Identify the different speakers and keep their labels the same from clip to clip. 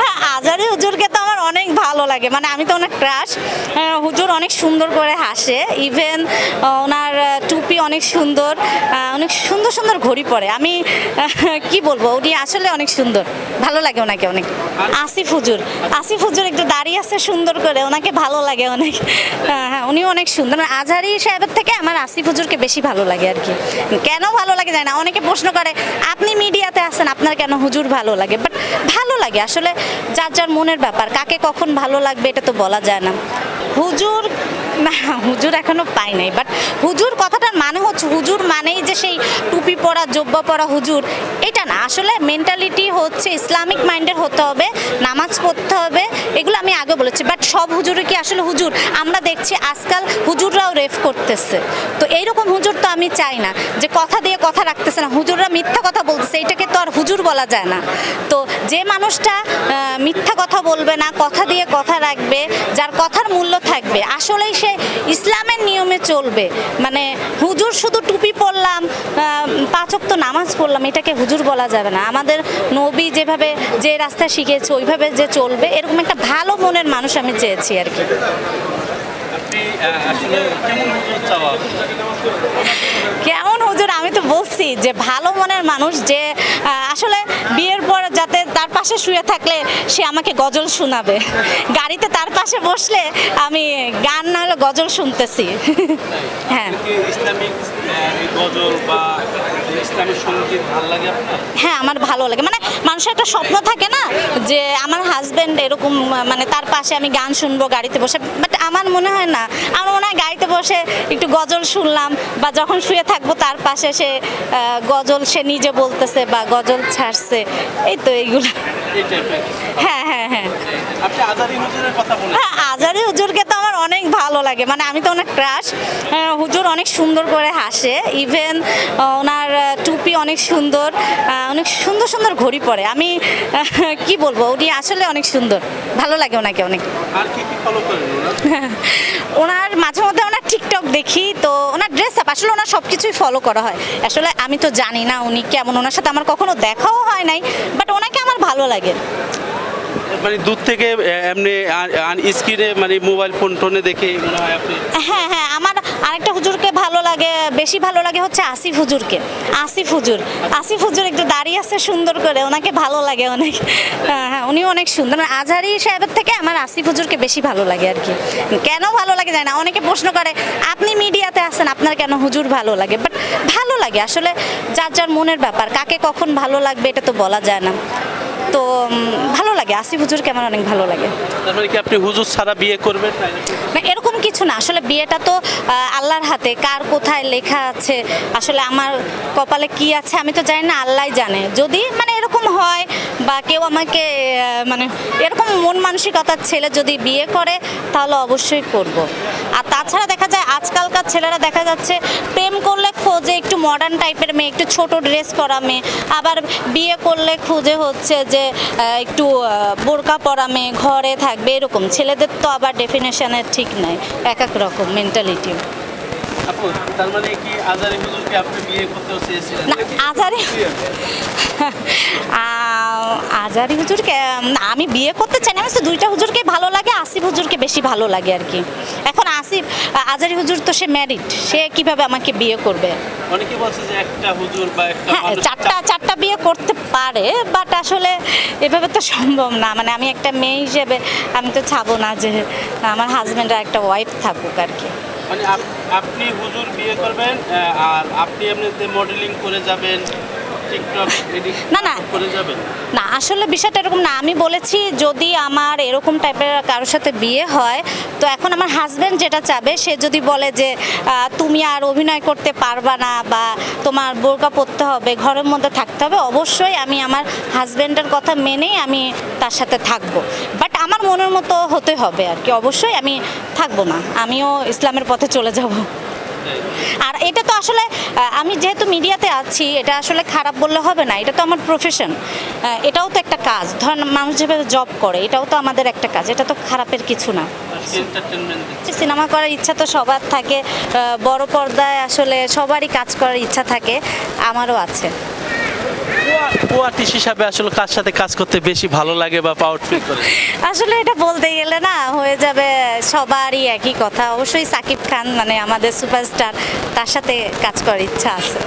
Speaker 1: হ্যাঁ আজারি হুজুরকে তো আমার অনেক ভালো লাগে। মানে আমি তো ওনার ক্রাশ হুজুর অনেক সুন্দর করে হাসে। ইভেন ওনার টুপি অনেক সুন্দর। অনেক সুন্দর সুন্দর ঘড়ি পরে। আমি কি বলব? উনি আসলে অনেক সুন্দর। ভালো লাগে ওনাকে অনেক। আসিফ হুজুর। আসিফ হুজুর একটু দাঁড়িয়ে আছে সুন্দর করে। ওনাকে ভালো লাগে অনেক। হ্যাঁ হ্যাঁ উনি অনেক সুন্দর। মানে আজহারি সাহেবের থেকে আমার আসিফ হুজুরকে বেশি ভালো লাগে আর কি। কেন ভালো লাগে যায় না। অনেকে প্রশ্ন করে আপনি মিডিয়াতে আছেন আপনার কেন হুজুর ভালো লাগে? বাট ভালো লাগে। আসলে যার যার মনের ব্যাপার, কাকে কখন ভালো লাগবে এটা তো বলা যায় না। হুজুর না, হুজুর এখনও পাই নাই বাট হুজুর কথাটার মানে হচ্ছে, হুজুর মানেই যে সেই টুপি পরা, জব্বা পরা হুজুর, এটা না। আসলে মেন্টালিটি হচ্ছে, ইসলামিক মাইন্ডের হতে হবে, নামাজ পড়তে হবে, এগুলো আমি আগে বলেছি বাট সব হুজুরে কি আসলে হুজুর? আমরা দেখছি আজকাল হুজুররাও রেফ করতেছে। তো এইরকম হুজুর তো আমি চাই না, যে কথা দিয়ে কথা রাখতেছে না। হুজুররা মিথ্যা কথা বলতেছে, এটাকে তো আর হুজুর বলা যায় না। তো যে মানুষটা মিথ্যা কথা বলবে না কথা দিয়ে কথা রাখবে যার কথার মূল্য থাকবে আসলেই সে ইসলামের নিয়মে চলবে। মানে হুজুর শুধু টুপি পরলাম পাচক তো নামাজ পড়লাম এটাকে হুজুর বলা যাবে না। আমাদের নবী যেভাবে যে রাস্তা শিখেছে ওইভাবে যে চলবে এরকম একটা ভালো মনের মানুষ আমি চেয়েছি আর কি।
Speaker 2: কেমন হুজুর চাওয়া
Speaker 1: কেমন হুজুর আমি তো বলছি যে ভালো মনের মানুষ যে আসলে বিয়ের পর যাতে পাশে শুয়ে থাকলে সে আমাকে গজল শোনাবে। গাড়িতে তার পাশে বসলে আমি গান না হলে গজল শুনতেছি। হ্যাঁ। হ্যাঁ আমার ভালো লাগে। মানে মানুষের একটা স্বপ্ন থাকে না যে আমার হাজব্যান্ড এরকম মানে তার পাশে আমি গান শুনব গাড়িতে বসে। বাট আমার মনে হয় না। আমার মনে হয় গাড়িতে বসে একটু গজল শুনলাম বা যখন শুয়ে থাকব তার পাশে সে গজল সে নিজে বলতেছে বা গজল ছাড়ছে। এই তো এইগুলো। হ্যাঁ হ্যাঁ হ্যাঁ।
Speaker 2: আজারি হুজুরের কথা বলেন।
Speaker 1: হ্যাঁ আজারি হুজুরকে তো ভালো লাগে। মানে আমি তো ওনার ক্রাশ হুজুর অনেক সুন্দর করে হাসে। ইভেন ওনার টুপি অনেক সুন্দর অনেক সুন্দর সুন্দর ঘড়ি পরে। আমি কি বলব উনি আসলে অনেক সুন্দর। ভালো লাগে ওনাকে অনেক।
Speaker 2: ওনার?
Speaker 1: মাঝে মধ্যে ওনার টিকটক দেখি তো ওনার ড্রেস আপ আসলে ওনার সব কিছুই ফলো করা হয়। আসলে আমি তো জানি না উনি কেমন ওনার সাথে আমার কখনো দেখাও হয় নাই বাট ওনাকে আমার ভালো লাগে।
Speaker 2: মানে দূর থেকে এমনি স্ক্রিনে মানে মোবাইল ফোন টোনে দেখে মনে হয় আপনি
Speaker 1: হ্যাঁ হ্যাঁ আমার আরেকটা হুজুরকে ভালো লাগে, বেশি ভালো লাগে হচ্ছে আসিফ হুজুরকে। আসিফ হুজুর আসিফ হুজুর একটু দাঁড়িয়ে আছে সুন্দর করে, ওনাকে ভালো লাগে অনেক। হ্যাঁ হ্যাঁ উনি অনেক সুন্দর। মানে আজহারি সাহেবের থেকে আমার আসিফ হুজুরকে বেশি ভালো লাগে আর কি। কেন ভালো লাগে যায় না, অনেকে প্রশ্ন করে, আপনি মিডিয়াতে আছেন, আপনার কেন হুজুর ভালো লাগে? বাট ভালো লাগে, আসলে যার যার মনের ব্যাপার, কাকে কখন ভালো লাগবে এটা তো বলা যায় না। তো ভালো লাগে। আসিফ হুজুরকে আমার অনেক ভালো লাগে।
Speaker 2: কি আপনি হুজুর ছাড়া বিয়ে করবেন? না
Speaker 1: এরকম কিছু না। আসলে বিয়েটা তো আল্লাহর হাতে। কার কোথায় লেখা আছে? আসলে আমার কপালে কি আছে আমি তো জানি না আল্লাহই জানে। যদি মানে এরকম হয় বা কেউ আমাকে মানে এরকম মন মানসিকতার ছেলে যদি বিয়ে করে তাহলে অবশ্যই করব। আর তাছাড়া দেখা যায় আজকালকার ছেলেরা দেখা যাচ্ছে প্রেম করলে খোঁজে একটু মডার্ন টাইপের মেয়ে একটু ছোট ড্রেস পরা মেয়ে। আবার বিয়ে করলে খুঁজে হচ্ছে যে আহ, একটু বোরকা পরা মেয়ে ঘরে থাকবে এরকম। ছেলেদের তো আবার ডেফিনেশনের ঠিক নাই। এক এক রকম মেন্টালিটি
Speaker 2: মানে আজারি
Speaker 1: আজারি হুজুরকে আমি বিয়ে করতে চাই না আমি দুইটা হুজুরকে ভালো লাগে আসিফ হুজুরকে বেশি ভালো লাগে আর কি। এখন আসিফ আজারি হুজুর তো সে ম্যারিড সে কীভাবে আমাকে বিয়ে করবে?
Speaker 2: অনেকে বলছে যে একটা হুজুর বা একটা
Speaker 1: হ্যাঁ চারটা চারটা বিয়ে করতে পারে বাট আসলে এভাবে তো সম্ভব না। মানে আমি একটা মেয়ে হিসেবে আমি তো চাবো না যে আমার হাজব্যান্ডের একটা ওয়াইফ থাকুক আর কি।
Speaker 2: মানে আপনি হুজুর বিয়ে করবেন আর আপনি এমনিতে মডেলিং করে যাবেন।
Speaker 1: না, না। না আসলে বিষয়টা এরকম না। আমি বলেছি যদি আমার এরকম টাইপের কারোর সাথে বিয়ে হয় তো এখন আমার হাজব্যান্ড যেটা চাবে সে যদি বলে যে তুমি আর অভিনয় করতে পারবা না বা তোমার বোরকা পরতে হবে ঘরের মধ্যে থাকতে হবে অবশ্যই আমি আমার হাজব্যান্ডের কথা মেনেই আমি তার সাথে থাকব। বাট আমার মনের মতো হতে হবে আর কি। অবশ্যই আমি থাকব না। আমিও ইসলামের পথে চলে যাব। আর এটা তো আসলে আমি যেহেতু মিডিয়াতে আছি এটা আসলে খারাপ বললে হবে না এটা তো আমার প্রফেশন এটাও তো একটা কাজ। ধরেন মানুষ যেভাবে জব করে এটাও তো আমাদের একটা কাজ এটা তো খারাপের কিছু না। সিনেমা করার ইচ্ছা তো সবার থাকে বড় পর্দায় আসলে সবারই কাজ করার ইচ্ছা থাকে আমারও আছে।
Speaker 2: আর্টিস্ট হিসাবে আসলে কার সাথে কাজ করতে বেশি ভালো লাগে বা প্রাউড ফিল করে?
Speaker 1: আসলে এটা বলতে গেলে না হয়ে যাবে সবারই একই কথা। অবশ্যই সাকিব খান মানে আমাদের সুপারস্টার তার সাথে কাজ করার ইচ্ছা আছে।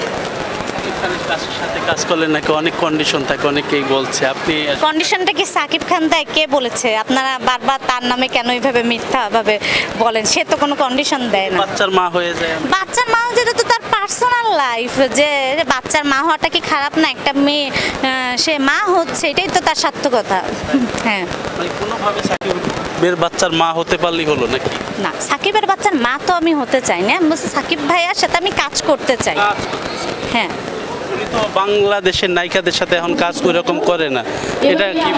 Speaker 2: সাথে কাজ করলে নাকি অনেক কন্ডিশন থাকে অনেকেই বলছে। আপনি
Speaker 1: কন্ডিশনটা কি সাকিব খান দেয় কে বলেছে? আপনারা বারবার তার নামে কেন এইভাবে মিথ্যাভাবে বলেন? সে তো কোনো কন্ডিশন দেয় না।
Speaker 2: বাচ্চার মা হয়ে যায়।
Speaker 1: বাচ্চার মা যেটা তো পার্সোনাল লাইফ যে বাচ্চার মা হওয়াটা কি খারাপ না? একটা মেয়ে সে মা হচ্ছে এটাই তো তার সার্থকতা। হ্যাঁ।
Speaker 2: মানে কোনোভাবে সাকিবের বাচ্চার মা হতে পারলেই হলো নাকি?
Speaker 1: না সাকিবের বাচ্চার মা তো আমি হতে চাই না। আমি বলছি সাকিব ভাইয়ার সাথে আমি কাজ করতে চাই। হ্যাঁ।
Speaker 2: উনি তো বাংলাদেশের নায়িকাদের সাথে এখন কাজ ওইরকম করে না। এটা কি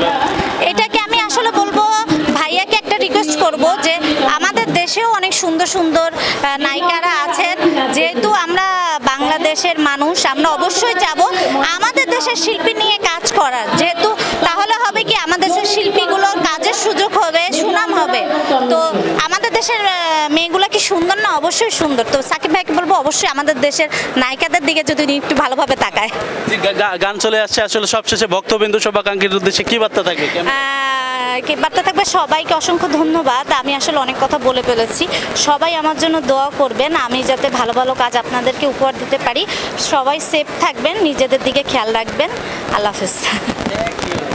Speaker 1: এটাকে আমি আসলে বলব ভাইয়াকে একটা রিকোয়েস্ট করব যে আমাদের দেশেও অনেক সুন্দর সুন্দর নায়িকারা আছেন যেহেতু আমরা বাংলাদেশের মানুষ আমরা অবশ্যই যাব। আমাদের দেশের শিল্পী নিয়ে কাজ করার। যেহেতু তাহলে হবে কি, আমাদের দেশের শিল্পীগুলোর কাজের সুযোগ হবে, সুনাম হবে। তো দেশের মেয়েগুলো কি সুন্দর না? অবশ্যই সুন্দর। তো সাকিব ভাইকে বলব অবশ্যই আমাদের দেশের নায়িকাদের দিকে যদি একটু ভালোভাবে তাকায়।
Speaker 2: গান চলে আসছে আসলে সবশেষে ভক্তবিন্দু শুভাকাঙ্ক্ষীর উদ্দেশ্যে কি বার্তা থাকবে?
Speaker 1: বার্তা থাকবে? সবাইকে অসংখ্য ধন্যবাদ। আমি আসলে অনেক কথা বলে ফেলেছি। সবাই আমার জন্য দোয়া করবেন। আমি যাতে ভালো ভালো কাজ আপনাদেরকে উপহার দিতে পারি। সবাই সেফ থাকবেন। নিজেদের দিকে খেয়াল রাখবেন। আল্লাহ হাফেজ।